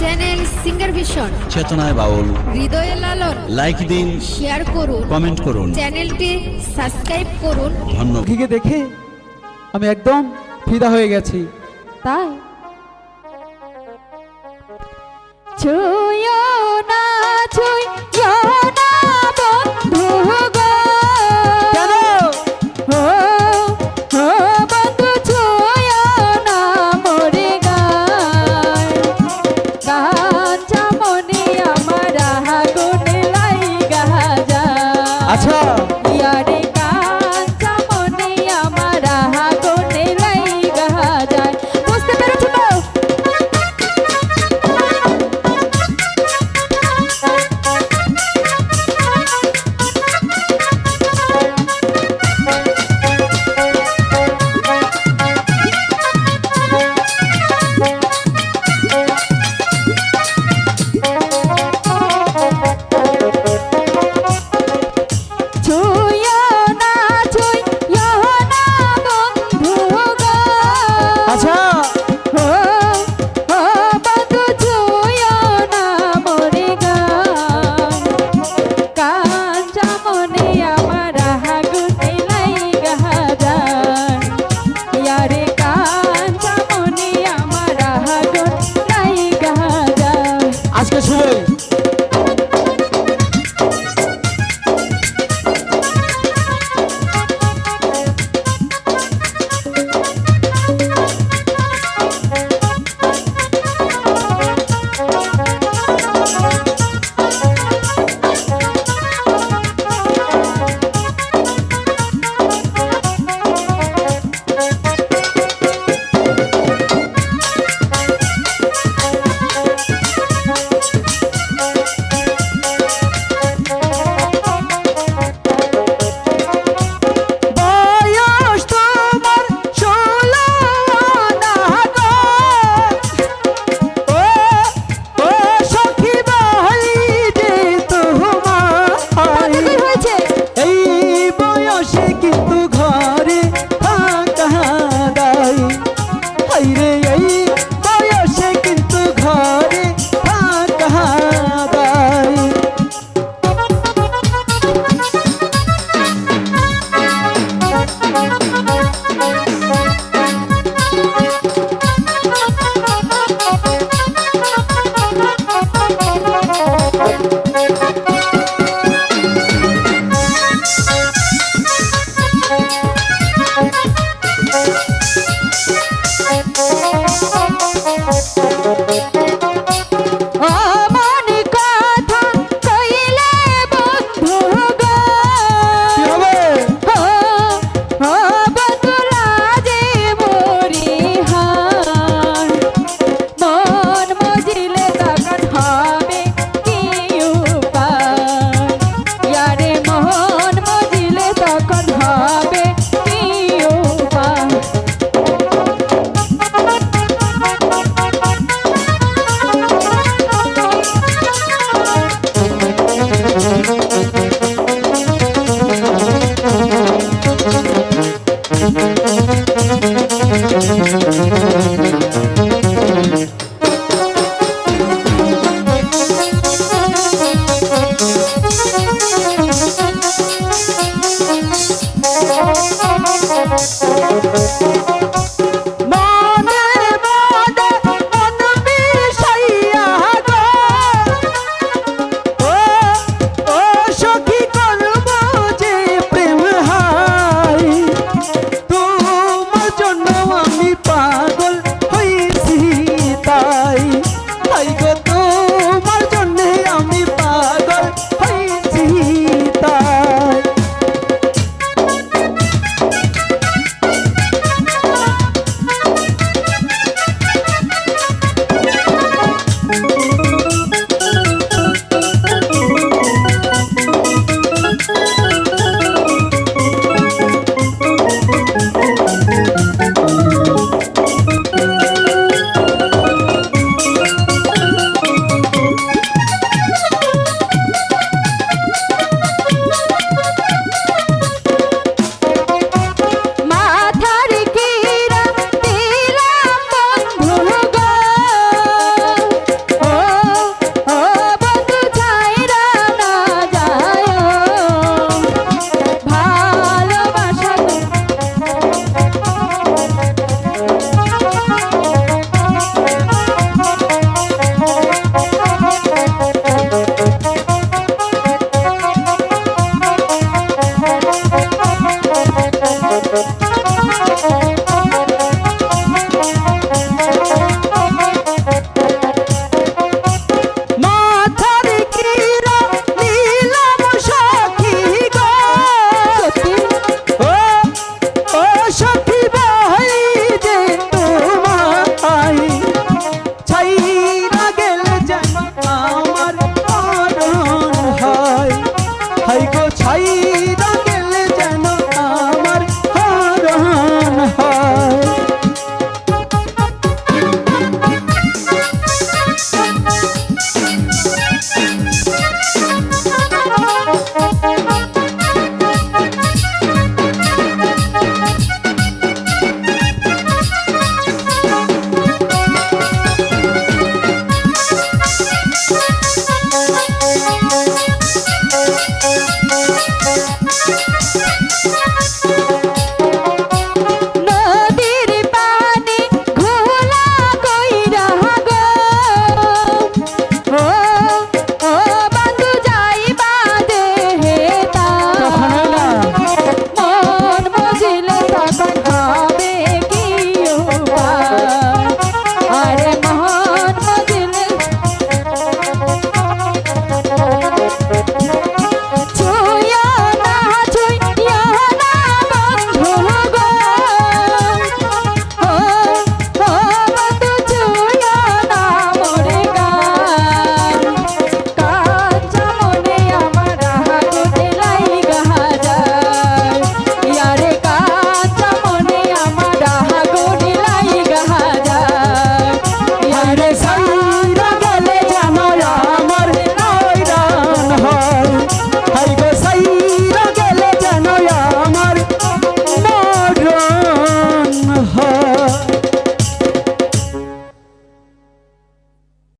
Channel singer vision চেতনায় বাউল হৃদয়ে লালন লাইক দিন শেয়ার করুন কমেন্ট করুন। চ্যানেলটি সাবস্ক্রাইব করুন। ধন্যবাদ। পাখিকে দেখে আমি একদম ফিদা হয়ে গেছি। তাই? ছুঁয়ো না ছুঁই Thank you.